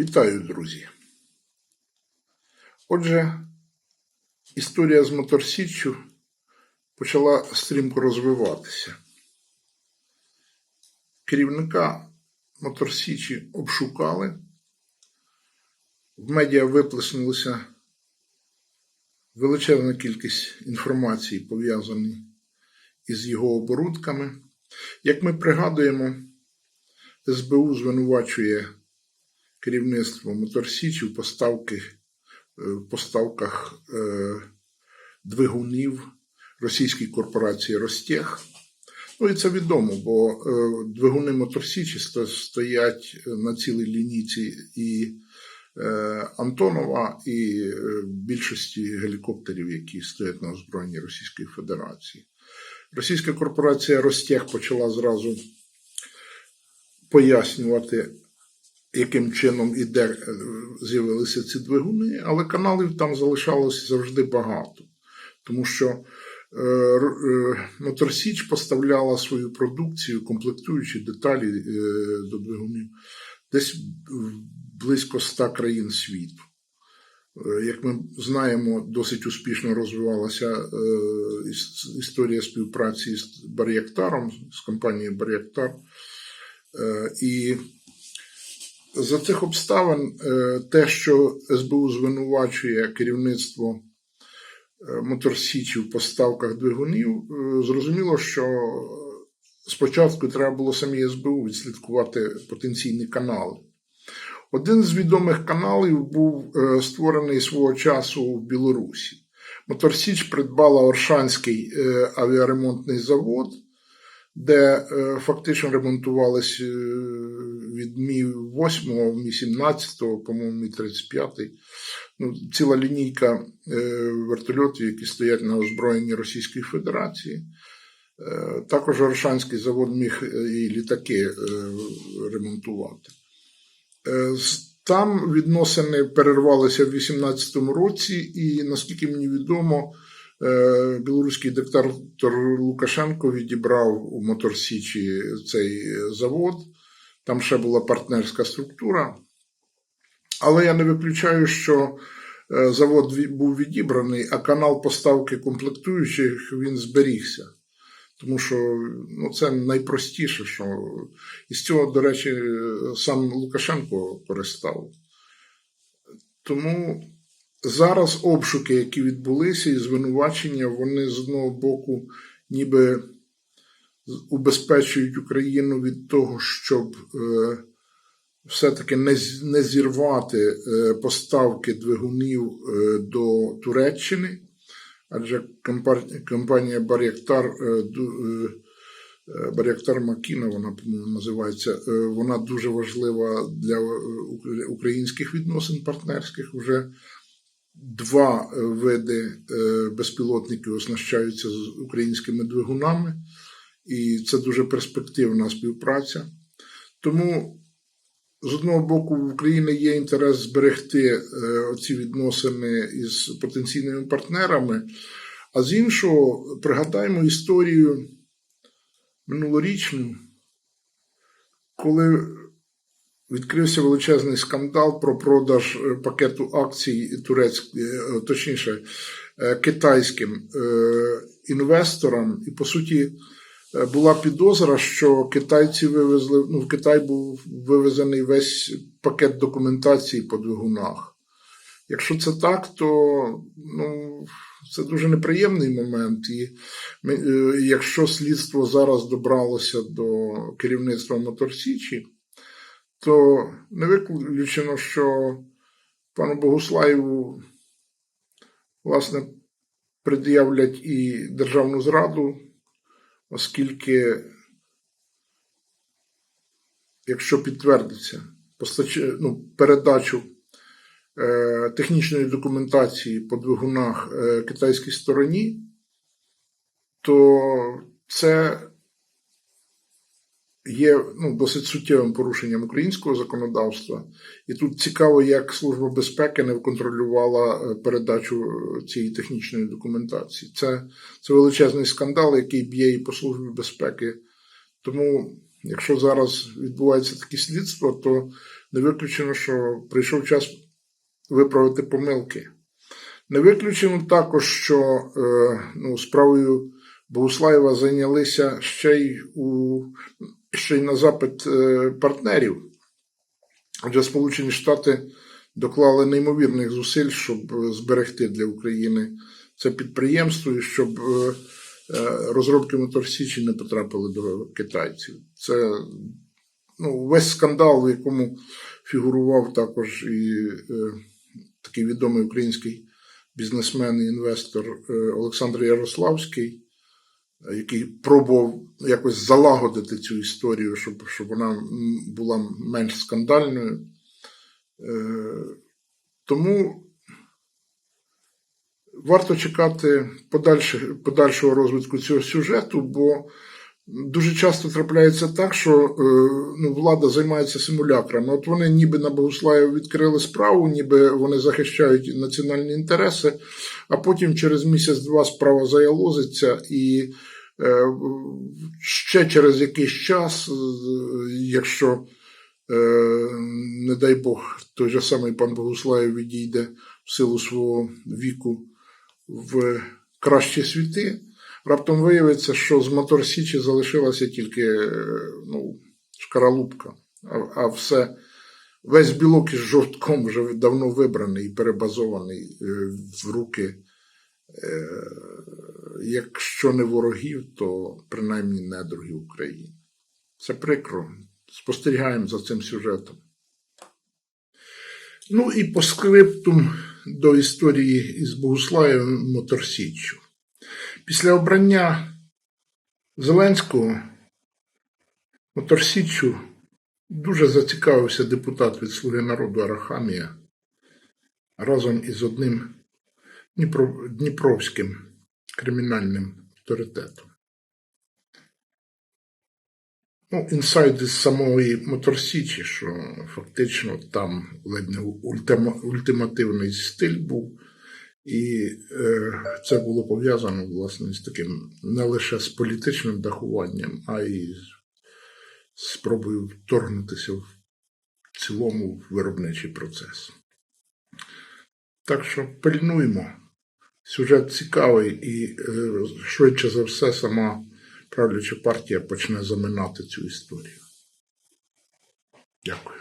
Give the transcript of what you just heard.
Вітаю, друзі! Отже, історія з Моторсіччю почала стрімко розвиватися. Керівника Моторсічі обшукали, в медіа виплеснулася величезна кількість інформації, пов'язаної із його оборудками. Як ми пригадуємо, СБУ звинувачує керівництво Моторсічі в поставки, е, поставках е, двигунів російській корпорації Ростех. Ну і це відомо, бо е, двигуни Моторсічі стоять на цілій лінійці і е, Антонова, і е, більшості гелікоптерів, які стоять на озброєнні Російської Федерації. Російська корпорація Ростех почала зразу пояснювати, яким чином і де е, з'явилися ці двигуни, але каналів там залишалося завжди багато. Тому що е, е, Моторсіч поставляла свою продукцію, комплектуючі деталі до двигунів десь близько ста країн світу. Як ми знаємо, досить успішно розвивалася історія співпраці з Бар'єктаром, з компанією Бар'єктар. І за цих обставин е, те, що СБУ звинувачує керівництво е, Моторсічі в поставках двигунів, е, зрозуміло, що спочатку треба було самі СБУ відслідкувати потенційні канали. Один з відомих каналів був створений свого часу в Білорусі. Моторсіч придбала Оршанський авіаремонтний завод, де е, фактично ремонтувалися е, від Мі 8, Мі 17, по-моєму, Мі 35. Ну, ціла лінійка е, вертольотів, які стоять на озброєнні Російської Федерації. Також Оршанський завод міг і літаки ремонтувати. Там відносини перервалися в 2018 році, і наскільки мені відомо, білоруський диктатор Лукашенко відібрав у Моторсічі цей завод. Там ще була партнерська структура. Але я не виключаю, що е, завод був відібраний, а канал поставки комплектуючих він зберігся. Тому що ну, це найпростіше, що і з цього, до речі, сам Лукашенко користав. Тому зараз обшуки, які відбулися, і звинувачення, вони з одного боку ніби убезпечують Україну від того, щоб е, все-таки не, зірвати е, поставки двигунів е, до Туреччини, адже компанія Бар'єктар е, Бар'яктар Макіна, вона по-моєму називається. Вона дуже важлива для українських відносин партнерських. Вже два е, види е, безпілотників оснащаються з українськими двигунами, і це дуже перспективна співпраця. Тому, з одного боку, в України є інтерес зберегти е, ці відносини із потенційними партнерами, а з іншого, пригадаємо історію минулорічну, коли відкрився величезний скандал про продаж е, пакету акцій турецьких, точніше, е, китайським е, інвесторам, і по суті е, була підозра, що китайці вивезли, ну, в Китай був вивезений весь пакет документації по двигунах. Якщо це так, то ну, це дуже неприємний момент. І е, якщо слідство зараз добралося до керівництва Моторсічі, то не виключено, що пану Богуслаєву, власне, пред'являть і державну зраду, оскільки, якщо підтвердиться постач... ну, передачу е, технічної документації по двигунах е, китайській стороні, то це є ну, досить суттєвим порушенням українського законодавства. І тут цікаво, як Служба безпеки не контролювала е, передачу е, цієї технічної документації. Це, це величезний скандал, який б'є і по службі безпеки. Тому, якщо зараз відбувається таке слідство, то Не виключено, що прийшов час виправити помилки. Не виключено також, що е, ну, справою Богуслаєва зайнялися ще й у ще й на запит е, партнерів. Адже Сполучені Штати доклали неймовірних зусиль, щоб е, зберегти для України це підприємство і щоб е, розробки Моторсічі не потрапили до китайців. Це ну, весь скандал, в якому фігурував також і такий відомий український бізнесмен і інвестор Олександр Ярославський, який пробував якось залагодити цю історію, щоб, щоб вона була менш скандальною. Е, Тому варто чекати подальшого розвитку цього сюжету, бо дуже часто трапляється так, що е, ну, влада займається симулякрами. От вони ніби на Богуслаєв відкрили справу, ніби вони захищають національні інтереси, а потім через місяць-два справа заялозиться і. Е, Ще через якийсь час, е, якщо, е, не дай Бог, той же самий пан Богуслаєв відійде в силу свого віку в кращі світи, раптом виявиться, що з Мотор Січі залишилася тільки ну, шкаралупка, а, а все, весь білок із жовтком вже давно вибраний і перебазований в руки, якщо не ворогів, то принаймні недругів України. Це прикро. Спостерігаємо за цим сюжетом. Ну і по скриптум до історії із Богуслаєвим Моторсіччю. Після обрання Зеленського Моторсіччю дуже зацікавився депутат від Слуги народу Арахамія разом із одним Дніпро- дніпровським кримінальним авторитетом. Ну, інсайд із самої Моторсічі, що фактично там ледь не ультима- ультимативний стиль був. І е, це було пов'язано власне з таким не лише з політичним дахуванням, а й з спробою вторгнутися в цілому виробничий процес. Так що пильнуємо. Сюжет цікавий і е, швидше за все сама правляча партія почне заминати цю історію. Дякую.